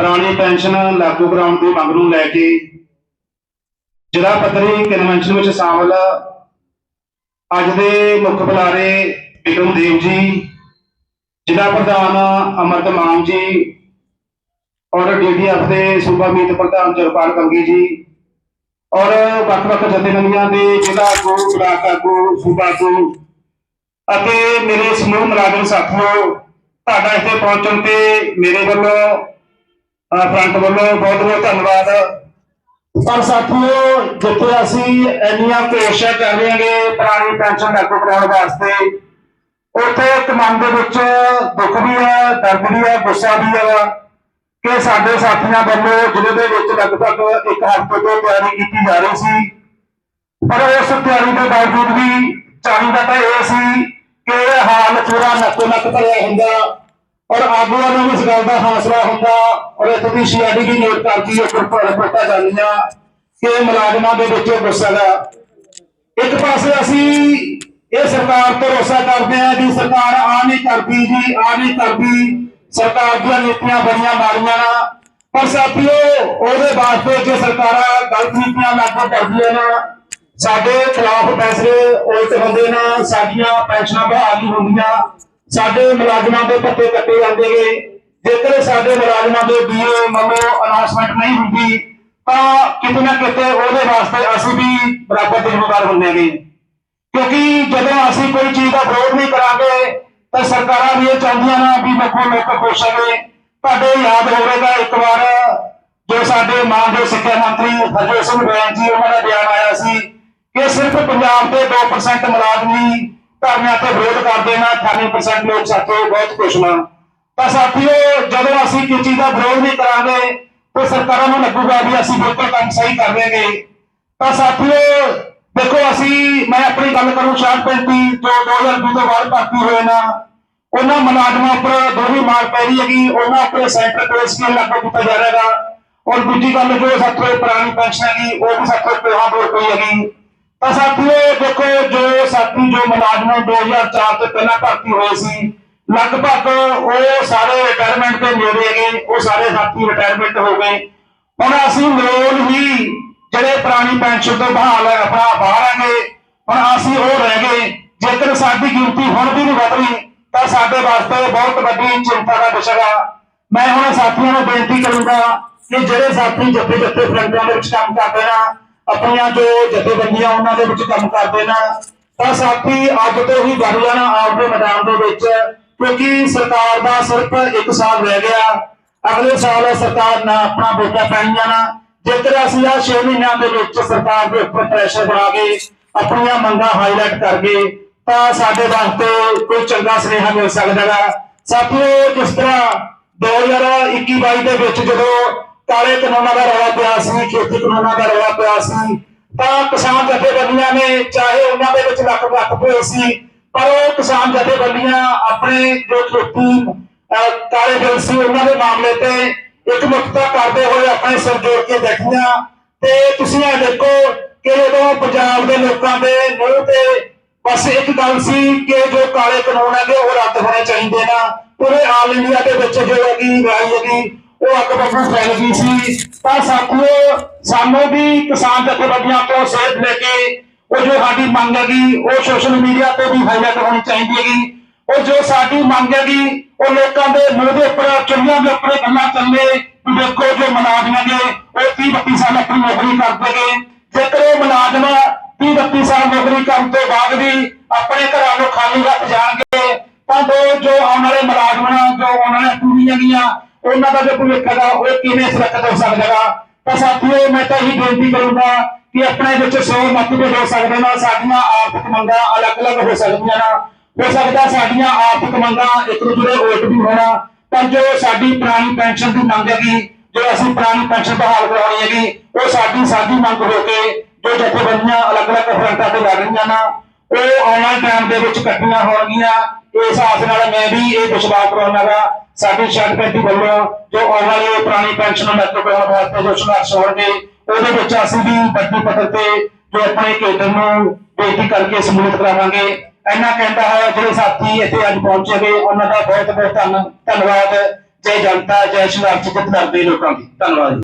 ਪੁਰਾਣੀ ਪੈਨਸ਼ਨ ਲਾਗੂ ਕਰਾਉਣ ਦੀ ਮੰਗ ਨੂੰ ਲੈ ਕੇ ਜ਼ਿਲ੍ਹਾ ਪੱਧਰੀ ਕਨਵੈਨਸ਼ਨ ਵਿੱਚ ਸ਼ਾਮਲ ਅੱਜ ਦੇ ਮੁੱਖ ਬੁਲਾਰੇ ਬਿਕਰਮ ਦੇਵ ਜੀ, ਜ਼ਿਲ੍ਹਾ ਪ੍ਰਧਾਨ ਅਮਰਤ ਮਾਨ ਜੀ ਔਰ ਡੀਡੀਐਫ ਦੇ ਸੂਬਾ ਮੀਤ ਪ੍ਰਧਾਨ ਜਰਪਾਲ ਕੰਗੀ ਜੀ ਔਰ ਵੱਖ-ਵੱਖ ਜਥੇਬੰਦੀਆਂ ਦੇ ਜ਼ਿਲ੍ਹਾ ਆਗੂ, ਬਲਾਕ ਆਗੂ, ਸੂਬਾ ਆਗੂ ਅਤੇ ਮੇਰੇ ਸਮੂਹ ਮੁਲਾਜ਼ਮ ਸਾਥੀਓ, ਤੁਹਾਡਾ ਇੱਥੇ ਪਹੁੰਚਣ ਤੇ ਮੇਰੇ ਵੱਲੋਂ ਫਰੰਟ ਵੱਲੋਂ ਬਹੁਤ ਬਹੁਤ ਧੰਨਵਾਦ। ਪਰ ਸਾਥੀਓ, ਜਿੱਥੇ ਅਸੀਂ ਇੰਨੀਆਂ ਕੋਸ਼ਿਸ਼ਾਂ ਕਰ ਰਹੇ ਹਾਂਗੇ ਪੁਰਾਣੀ ਪੈਨਸ਼ਨ ਲਾਗੂ ਕਰਾਉਣ ਵਾਸਤੇ, ਉੱਥੇ ਇੱਕ ਮਨ ਦੇ ਵਿੱਚ ਦੁੱਖ ਵੀ ਹੈ ਦਰਦ ਵੀ ਹੈ ਗੁੱਸਾ ਵੀ ਹੈ ਕਿ ਸਾਡੇ ਸਾਥੀਆਂ ਵੱਲੋਂ ਜ਼ਿਲ੍ਹੇ ਦੇ ਵਿੱਚ ਲਗਭਗ ਇੱਕ ਹਫ਼ਤੇ ਤੋਂ ਤਿਆਰੀ ਕੀਤੀ ਜਾ ਰਹੀ ਸੀ। ਪਰ ਉਸ ਤਿਆਰੀ ਦੇ ਬਾਵਜੂਦ ਵੀ ਚਾਹੀਦਾ ਤਾਂ ਇਹ ਸੀ ਕਿ ਇਹ ਹਾਲ ਪੂਰਾ ਨੱਕੋ ਨੱਕ ਭਰਿਆ ਹੁੰਦਾ। ਔਰ ਆਗੂਆਂ ਨੂੰ ਇਸ ਗੱਲ ਦਾ ਹੌਸਲਾ ਹੁੰਦਾ, ਔਰ ਇੱਥੇ ਦੀ ਸੀਆਈਡੀ ਵੀ ਨੋਟ ਕਰਦੀ ਹੈ ਰਿਪੋਰਟਾਂ ਜਾਂਦੀਆਂ, ਕਿ ਮੁਲਾਜ਼ਮਾਂ ਦੇ ਵਿੱਚ ਗੁੱਸਾ ਦਾ ਇੱਕ ਪਾਸੇ ਅਸੀਂ ਇਹ ਸਰਕਾਰ ਤੋਂ ਰੋਸਾ ਕਰਦੇ ਹਾਂ ਕਿ ਸਰਕਾਰ ਆ ਨਹੀਂ ਕਰਦੀ ਜੀ, ਆ ਨਹੀਂ ਕਰਦੀ, ਸਰਕਾਰ ਦੀਆਂ ਨੀਤੀਆਂ ਬੜੀਆਂ ਮਾਰੀਆਂ ਨਾ। ਪਰ ਸਾਥੀਓ, ਉਹਦੇ ਵਾਸਤੇ ਜੇ ਸਰਕਾਰਾਂ ਗਲਤ ਨੀਤੀਆਂ ਲਾਗੂ ਕਰਦੀਆਂ ਨਾ, ਸਾਡੇ ਖਿਲਾਫ ਫੈਸਲੇ ਉਲਟ ਹੁੰਦੇ ਨਾ, ਸਾਡੀਆਂ ਪੈਨਸ਼ਨਾਂ ਬਹਾਲ ਨਹੀਂ ਹੁੰਦੀਆਂ। ਸਾਡੇ ਮੁਲਾਜ਼ਮਾਂ ਦੇ ਪੱਤੇ ਕੱਟੇ ਜਾਂਦੇ ਨੇ। ਜੇਕਰ ਸਾਡੇ ਮੁਲਾਜ਼ਮਾਂ ਦੇ ਡੀਏ ਮੰਨੋ ਅਨਾਉਂਸਮੈਂਟ ਨਹੀਂ ਹੁੰਦੀ, ਤਾਂ ਕਿਤੇ ਨਾ ਕਿਤੇ ਉਹਦੇ ਵਾਸਤੇ ਅਸੀਂ ਵੀ ਬਰਾਬਰ ਜ਼ਿੰਮੇਵਾਰ ਹੁੰਦੇ ਕਿਉਂਕਿ ਜਦੋਂ ਅਸੀਂ ਕੋਈ ਚੀਜ਼ ਦਾ ਵਿਰੋਧ ਨਹੀਂ ਕਰਾਂਗੇ, ਤਾਂ ਸਰਕਾਰਾਂ ਵੀ ਇਹ ਚਾਹੁੰਦੀਆਂ ਨਾ ਵੀ ਲੋਕੋ ਲੋਕ ਖੁਸ਼ ਹੋਵੇ ਤੁਹਾਡੇ ਯਾਦ ਹੋਵੇਗਾ ਇੱਕ ਵਾਰ ਜੋ ਸਾਡੇ ਮਾਨਯੋਗ ਸਿੱਖਿਆ ਮੰਤਰੀ ਹਰਜੋਤ ਸਿੰਘ ਬੈਂਸ ਜੀ, ਉਹਨਾਂ ਦਾ ਬਿਆਨ ਆਇਆ ਸੀ ਕਿ ਸਿਰਫ ਪੰਜਾਬ ਦੇ 2% ਮੁਲਾਜ਼ਮੀ ਧਰਨਿਆਂ ਤੇ ਵਿਰੋਧ ਕਰਦੇ ਨਾ 98% ਲੋਕ ਸਾਥੋਂ ਬਹੁਤ ਖੁਸ਼ ਨਾ। ਤਾਂ ਸਾਥੀਓ, ਜਦੋਂ ਅਸੀਂ ਕਿਸੇ ਦਾ ਵਿਰੋਧ ਨਹੀਂ ਕਰਾਂਗੇ, ਤਾਂ ਸਰਕਾਰਾਂ ਨੂੰ ਲੱਗੂਗਾ ਵੀ ਅਸੀਂ ਬਿਲਕੁਲ ਕੰਮ ਸਹੀ ਕਰ ਰਹੇ ਨੇ। ਤਾਂ ਸਾਥੀਓ, ਦੇਖੋ ਅਸੀਂ, ਮੈਂ ਆਪਣੀ ਗੱਲ ਕਰੂੰ ਸ਼ਾਰਟ ਪੈਂਤੀ ਜੋ 2020 ਤੋਂ ਬਾਅਦ ਭਰਤੀ ਹੋਏ ਨਾ, ਉਹਨਾਂ ਮੁਲਾਜ਼ਮਾਂ ਉੱਪਰ ਦੋਹਰੀ ਮਾਰ ਪੈ ਰਹੀ ਹੈਗੀ, ਉਹਨਾਂ ਉੱਪਰ ਸੈਂਟਰ ਪੇ ਸਕੇਲ ਲਾਗੂ ਕੀਤਾ ਜਾ ਰਿਹਾ ਹੈਗਾ ਔਰ ਦੂਜੀ ਗੱਲ, ਜੋ ਸਾਥੋਂ ਪੁਰਾਣੀ ਪੈਨਸ਼ਨ ਹੈਗੀ, ਉਹ ਵੀ ਸਾਥੋਂ ਪਿਆ ਹੋ ਪਈ ਹੈਗੀ। ਤਾਂ ਸਾਥੀਓ ਦੇਖੋ ਜੋ ਸਾਥੀ, ਜੋ ਮੁਲਾਜ਼ਮ 2004 ਤੋਂ ਪਹਿਲਾਂ ਭਰਤੀ ਹੋਏ ਸੀ, ਲਗਭਗ ਉਹ ਸਾਰੇ ਰਿਟਾਇਰਮੈਂਟ ਤੇ ਨੇੜੇ ਹੈਗੇ, ਉਹ ਸਾਰੇ ਸਾਥੀ ਰਿਟਾਇਰਮੈਂਟ ਹੋ ਗਏ। ਹੁਣ ਅਸੀਂ ਲੋਨ ਹੀ ਜਿਹੜੇ ਪੁਰਾਣੀ ਪੈਨਸ਼ਨ ਤੋਂ ਬਹਾਲ ਹੈ, ਆਪਣਾ ਬਾਹਰ ਹੈਗੇ, ਹੁਣ ਅਸੀਂ ਉਹ ਰਹਿ ਗਏ। ਜੇਕਰ ਸਾਡੀ ਗਿਣਤੀ ਹੁਣ ਵੀ ਨਹੀਂ ਵਧ ਰਹੀ, ਤਾਂ ਸਾਡੇ ਵਾਸਤੇ ਬਹੁਤ ਵੱਡੀ ਚਿੰਤਾ ਦਾ ਵਿਸ਼ਾ ਹੈ। ਮੈਂ ਹੁਣ ਸਾਥੀਆਂ ਨੂੰ ਬੇਨਤੀ ਕਰੂੰਗਾ ਕਿ ਜਿਹੜੇ ਸਾਥੀ ਜੱਥੇ ਜੱਥੇ ਫਰੰਟਾਂ ਦੇ ਵਿੱਚ ਕੰਮ ਕਰਦੇ ਨਾ ਆਪਣੀਆਂ ਜੋ ਜਥੇਬੰਦੀਆਂ ਉਹਨਾਂ ਦੇ ਵਿੱਚ ਕੰਮ ਕਰਦੇ ਨਾ, ਤਾਂ ਸਾਥੀ ਅੱਜ ਤੋਂ ਹੀ ਵੜ ਜਾਣਾ ਆਪਦੇ ਮੈਦਾਨ ਦੇ ਵਿੱਚ, ਕਿਉਂਕਿ ਸਰਕਾਰ ਦਾ ਸਿਰਫ ਇੱਕ ਸਾਲ ਰਹਿ ਗਿਆ। ਅਗਲੇ ਸਾਲ ਸਰਕਾਰ ਨਾ ਆਪਣਾ ਵੋਟਾਂ ਪੈਣੀਆਂ ਨਾ ਜੇਕਰ ਅਸੀਂ ਆ 6 ਮਹੀਨਿਆਂ ਦੇ ਵਿੱਚ ਸਰਕਾਰ ਦੇ ਉੱਪਰ ਪ੍ਰੈਸ਼ਰ ਬਣਾ ਕੇ ਆਪਣੀਆਂ ਮੰਗਾਂ ਹਾਈਲਾਈਟ ਕਰਕੇ ਤਾਂ ਸਾਡੇ ਵਾਸਤੇ ਕੋਈ ਚੰਗਾ ਸੁਨੇਹਾ ਮਿਲ ਸਕਦਾ ਹੈ। ਸਾਥੀਓ, ਜਿਸ ਤਰ੍ਹਾਂ 2021-22 ਦੇ ਵਿੱਚ ਜਦੋਂ ਕਾਲੇ ਕਾਨੂੰਨਾਂ ਦਾ ਰੌਲਾ ਪਿਆ ਸੀ, ਖੇਤੀ ਕਾਨੂੰਨਾਂ ਦਾ ਰੌਲਾ ਪਿਆ ਸੀ। ਤਾਂ ਕਿਸਾਨ ਜਥੇਬੰਦੀਆਂ ਨੇ, ਚਾਹੇ ਉਹਨਾਂ ਦੇ ਵਿੱਚ ਲੱਖ ਲੱਖ ਪਏ ਸੀ, ਪਰ ਉਹ ਕਿਸਾਨ ਜਥੇਬੰਦੀਆਂ ਆਪਣੇ ਜੋ ਖੇਤੀ ਕਾਲੇ ਬਿੱਲ ਸੀ, ਉਹਨਾਂ ਦੇ ਮਾਮਲੇ ਤੇ ਇੱਕ ਮੁਕਤਾ ਕਰਦੇ ਹੋਏ ਆਪਣੇ ਸਿਰ ਜੋੜ ਕੇ ਬੈਠੀਆਂ। ਤੇ ਤੁਸੀਂ ਇਹ ਦੇਖੋ ਕਿ ਜਦੋਂ ਪੰਜਾਬ ਦੇ ਲੋਕਾਂ ਦੇ ਮੂੰਹ ਤੇ ਬਸ ਇੱਕ ਗੱਲ ਸੀ ਕਿ ਜੋ ਕਾਲੇ ਕਾਨੂੰਨ ਹੈਗੇ ਉਹ ਰੱਦ ਹੋਣੇ ਚਾਹੀਦੇ ਨਾ। ਪੂਰੇ ਆਲ ਇੰਡੀਆ ਦੇ ਵਿੱਚ ਜੋ ਹੈਗੀ ਰਾਈ ਹੈਗੀ ਉਹ ਅੱਗ ਬੱਬੂ ਫੈਲ ਗਈ ਸੀ। ਤਾਂ ਸਾਥੀਓ, ਸਾਨੂੰ ਵੀ ਕਿਸਾਨ ਜਥੇਬੰਦੀਆਂ ਤੋਂ ਸੇਧ ਲੈ ਕੇ ਉਹ ਜੋ ਸਾਡੀ ਮੰਗ ਹੈਗੀ, ਉਹ ਸੋਸ਼ਲ ਮੀਡੀਆ ਤੇ ਵੀ ਹਾਈਲਾਈਟ ਹੋਣੀ ਚਾਹੀਦੀ ਹੈਗੀ। ਉਹ ਜੋ ਸਾਡੀ ਮੰਗ ਹੈਗੀ, ਉਹ ਲੋਕਾਂ ਦੇ ਮੂੰਹ ਦੇ ਉੱਪਰ ਚੁੰਨੀਆਂ ਦੇ ਉੱਪਰ ਗੱਲਾਂ ਚੱਲੇ ਵੀ ਦੇਖੋ ਜੋ ਮੁਲਾਜ਼ਮ ਹੈਗੇ ਉਹ 30 32 ਸਾਲ ਆਪਣੀ ਨੌਕਰੀ ਕਰਦੇ ਗਏ ਜੇਕਰ ਉਹ ਮੁਲਾਜ਼ਮ 30 32 ਸਾਲ ਨੌਕਰੀ ਕਰਨ ਤੋਂ ਬਾਅਦ ਵੀ ਆਪਣੇ ਘਰਾਂ ਨੂੰ ਖਾਲੀ ਰੱਖ ਜਾਣਗੇ, ਤਾਂ ਜੋ ਆਉਣ ਵਾਲੇ ਮੁਲਾਜ਼ਮ, ਜੋ ਉਹਨਾਂ ਵਾਲੀਆਂ ਪੀੜ੍ਹੀਆਂ ਗੀਆਂ ਉਹਨਾਂ ਦਾ ਜੋ ਭਵਿੱਖ ਹੈਗਾ ਉਹ ਕਿਵੇਂ ਸੁਰੱਖਿਅਤ ਹੋ ਸਕਦਾ ਤਾਂ ਸਾਥੀਓ, ਮੈਂ ਤਾਂ ਇਹੀ ਬੇਨਤੀ ਕਰੂੰਗਾ ਕਿ ਆਪਣੇ ਵਿੱਚ ਸੌ ਮਤਭੇਦ ਹੋ ਸਕਦੇ ਨੇ, ਸਾਡੀਆਂ ਆਰਥਿਕ ਮੰਗਾਂ ਅਲੱਗ-ਅਲੱਗ ਹੋ ਸਕਦੀਆਂ ਨੇ। ਹੋ ਸਕਦਾ ਸਾਡੀਆਂ ਆਰਥਿਕ ਮੰਗਾਂ ਇੱਕ ਦੂਜੇ ਦੇ ਉਲਟ ਵੀ ਹੋਣਾ, ਪਰ ਜੋ ਸਾਡੀ ਪੁਰਾਣੀ ਪੈਨਸ਼ਨ ਦੀ ਮੰਗ ਹੈਗੀ, ਜੋ ਅਸੀਂ ਪੁਰਾਣੀ ਪੈਨਸ਼ਨ ਬਹਾਲ ਕਰਾਉਣੀ ਹੈਗੀ, ਉਹ ਸਾਡੀ ਸਾਡੀ ਮੰਗ ਹੋ ਕੇ ਜੋ ਜਥੇਬੰਦੀਆਂ ਅਲੱਗ-ਅਲੱਗ ਫਰੰਟਾਂ ਤੇ ਲੜ ਰਹੀਆਂ ਨਾ, ਉਹ ਆਉਣ ਵਾਲੇ ਟਾਈਮ ਦੇ ਵਿੱਚ ਇਕੱਠੀਆਂ ਹੋਣਗੀਆਂ। ਇਸ ਆਸ ਨਾਲ ਮੈਂ ਵੀ ਇਹ ਵਿਸ਼ਵਾਸ ਕਰਾਉਣਾਗਾ ਸਾਡੀ ਸ਼ਰਤ ਪੈਂਤੀ ਵੱਲੋਂ ਜੋ ਆਉਣ ਵਾਲੀ ਪੁਰਾਣੀ ਪੈਨਸ਼ਨ ਨੂੰ ਲੱਗ ਕਰਾਉਣ ਵਾਸਤੇ ਜੋ ਸੰਘਰਸ਼ ਹੋਣਗੇ, ਉਹਦੇ ਵਿੱਚ ਅਸੀਂ ਵੀ ਵੱਡੀ ਪੱਧਰ ਤੇ ਜੋ ਆਪਣੇ ਕੇਡਰ ਨੂੰ ਬੇਟੀ ਕਰਕੇ ਸਮੂਲਿਤ ਕਰਾਵਾਂਗੇ। ਇੰਨਾ ਕਹਿੰਦਾ ਹੈ, ਜਿਹੜੇ ਸਾਥੀ ਇੱਥੇ ਅੱਜ ਪਹੁੰਚੇ ਨੇ, ਉਹਨਾਂ ਦਾ ਬਹੁਤ ਬਹੁਤ ਧੰਨ, ਧੰਨਵਾਦ। ਜੈ ਜਨਤਾ, ਜੈ ਸੰਘਰਸ਼, ਜਿੱਤ ਕਰਦੇ ਲੋਕਾਂ ਦੀ। ਧੰਨਵਾਦ ਜੀ।